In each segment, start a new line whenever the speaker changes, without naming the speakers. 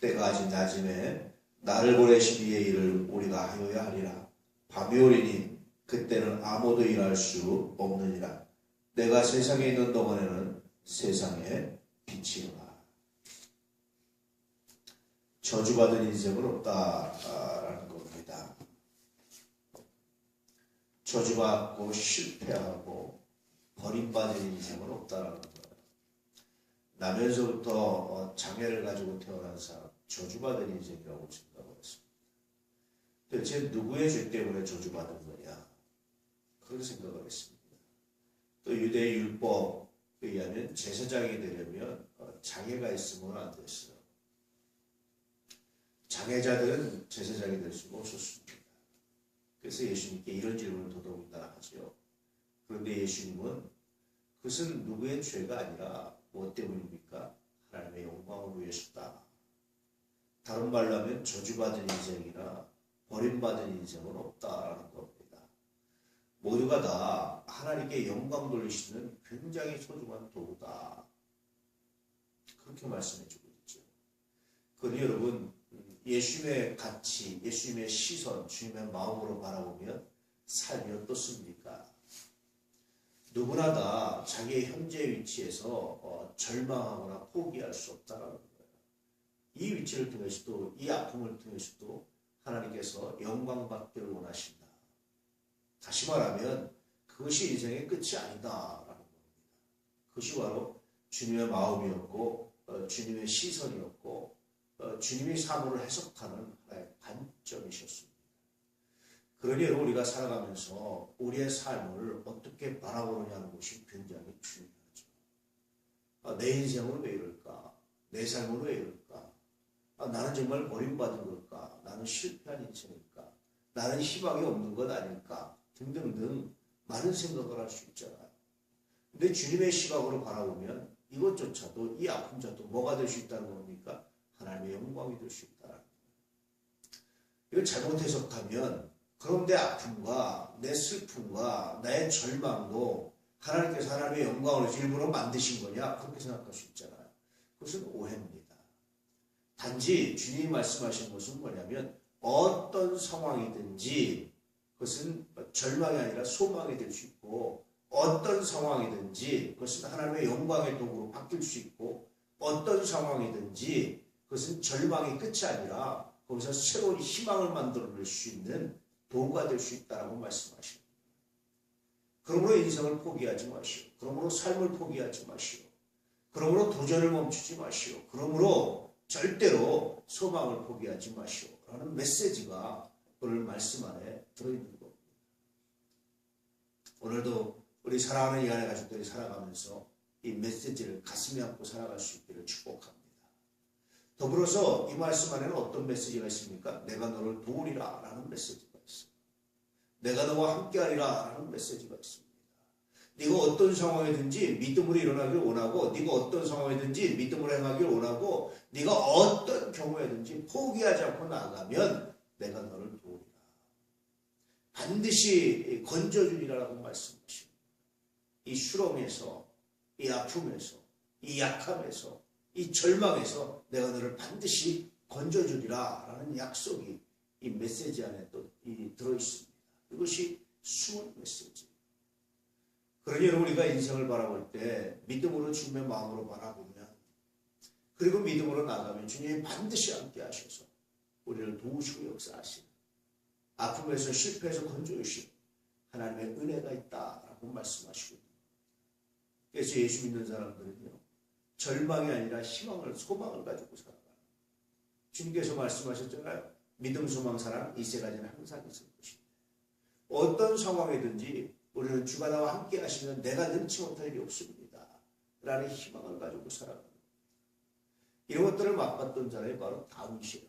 때가 아직 낮음에 나를 보내신 이의 일을 우리가 하여야 하리라. 밤이 오리니 그때는 아무도 일할 수 없느니라. 내가 세상에 있는 동안에는 세상에 빛이라. 저주받은 인생은 없다라는 겁니다. 저주받고 실패하고 버림받은 인생은 없다라는 거예요. 나면서부터 어, 장애를 가지고 태어난 사람 저주받은 인생이라고 생각을 했습니다. 대체 누구의 죄 때문에 저주받은 거냐? 그런 생각을 했습니다. 또 유대 율법에 의하면 제사장이 되려면 어, 장애가 있으면 안 됐어요. 장애자들은 제사장이 될 수가 없었습니다. 그래서 예수님께 이런 질문을 도덕다 하죠. 그런데 예수님은 그것은 누구의 죄가 아니라 무엇 때문입니까? 하나님의 영광을 위해서다. 다른 말로 하면 저주받은 인생이나 버림받은 인생은 없다라는 겁니다. 모두가 다 하나님께 영광 돌리시는 굉장히 소중한 도구다. 그렇게 말씀해 주고 있죠. 그런데 여러분, 예수님의 가치, 예수님의 시선, 주님의 마음으로 바라보면 삶이 어떻습니까? 누구나 다 자기의 현재 위치에서 어, 절망하거나 포기할 수 없다는. 이 위치를 통해서도 이 아픔을 통해서도 하나님께서 영광 받기를 원하신다. 다시 말하면 그것이 인생의 끝이 아니다라는 겁니다. 그것이 바로 주님의 마음이었고 어, 주님의 시선이었고 어, 주님의 사물을 해석하는 하나의 관점이셨습니다. 그러니 우리가 살아가면서 우리의 삶을 어떻게 바라보느냐는 것이 굉장히 중요하죠. 아, 내 인생은 왜 이럴까? 내 삶은 왜 이럴까? 아, 나는 정말 버림받은 걸까? 나는 실패한 인생일까? 나는 희망이 없는 것 아닐까? 등등등 많은 생각을 할 수 있잖아요. 근데 주님의 시각으로 바라보면 이것조차도 이 아픔조차도 뭐가 될 수 있다는 겁니까? 하나님의 영광이 될 수 있다. 이걸 잘못 해석하면 그런데 아픔과 내 슬픔과 나의 절망도 하나님께서 하나님의 영광을 일부러 만드신 거냐? 그렇게 생각할 수 있잖아요. 그것은 오해입니다. 단지 주님이 말씀하신 것은 뭐냐면 어떤 상황이든지 그것은 절망이 아니라 소망이 될 수 있고 어떤 상황이든지 그것은 하나님의 영광의 도구로 바뀔 수 있고 어떤 상황이든지 그것은 절망의 끝이 아니라 거기서 새로운 희망을 만들어낼 수 있는 도구가 될 수 있다라고 말씀하시오. 그러므로 인생을 포기하지 마시오. 그러므로 삶을 포기하지 마시오. 그러므로 도전을 멈추지 마시오. 그러므로 절대로 소망을 포기하지 마시오. 라는 메시지가 오늘 말씀 안에 들어있는 겁니다. 오늘도 우리 사랑하는 이 안에 가족들이 살아가면서 이 메시지를 가슴에 안고 살아갈 수 있기를 축복합니다. 더불어서 이 말씀 안에는 어떤 메시지가 있습니까? 내가 너를 도우리라 라는 메시지가 있습니다. 내가 너와 함께하리라 라는 메시지가 있습니다. 네가 어떤 상황이든지 믿음으로 일어나길 원하고 네가 어떤 상황이든지 믿음으로 행하길 원하고 네가 어떤 경우에든지 포기하지 않고 나가면 내가 너를 도우리라. 반드시 건져주리라고 말씀하십니다. 이 수렁에서 이 아픔에서 이 약함에서 이 절망에서 내가 너를 반드시 건져주리라 라는 약속이 이 메시지 안에 또 들어있습니다. 이것이 숨은 메시지. 그러니 우리가 인생을 바라볼 때 믿음으로 주님의 마음으로 바라보면 그리고 믿음으로 나가면 주님이 반드시 함께 하셔서 우리를 도우시고 역사하시는 아픔에서 실패해서 건져주신 하나님의 은혜가 있다라고 말씀하시고 그래서 예수 믿는 사람들은요 절망이 아니라 희망을 소망을 가지고 살아가요. 주님께서 말씀하셨잖아요. 믿음, 소망, 사랑 이 세 가지는 항상 있을 것입니다. 어떤 상황이든지 우리는 주가 나와 함께 하시면 내가 능치 못할 일이 없습니다. 라는 희망을 가지고 살아갑니다. 이런 것들을 맛봤던 사람이 바로 다윗이에요.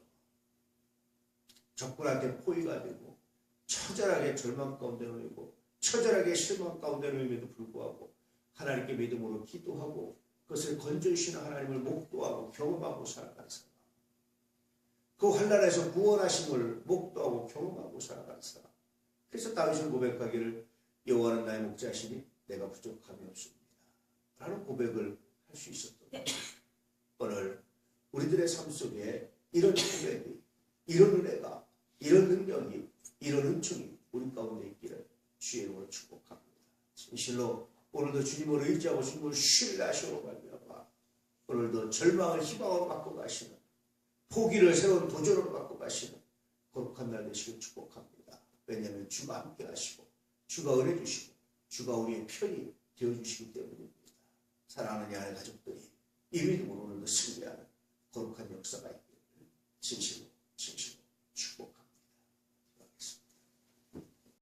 적군한테 포위가 되고 처절하게 절망 가운데 놓이고 처절하게 실망 가운데 놓임에도 불구하고 하나님께 믿음으로 기도하고 그것을 건져주시는 하나님을 목도하고 경험하고 살아가는 사람. 그 환란에서 구원하심을 목도하고 경험하고 살아가는 사람. 그래서 다윗은 고백하기를 여호와는 나의 목자시니 내가 부족함이 없습니다. 라는 고백을 할 수 있었던 거예요. 오늘 우리들의 삶 속에 이런 능력이, 이런 은혜가, 이런 능력이, 이런 은총이 우리 가운데 있기를 주의 이름으로 축복합니다. 진실로 오늘도 주님을 의지하고 주님을 신뢰하시고 말미암아 오늘도 절망을 희망으로 바꿔 가시는 포기를 새로운 도전으로 바꿔 가시는 거룩한 날 되시길 축복합니다. 왜냐하면 주가 함께 하시고 주가 은혜 주시고 주가 우리의 편이 되어 주시기 때문입니다. 사랑하는 야의 가족들이 이 믿음으로 오늘도 승리하는 거룩한 역사가 있기를 진실로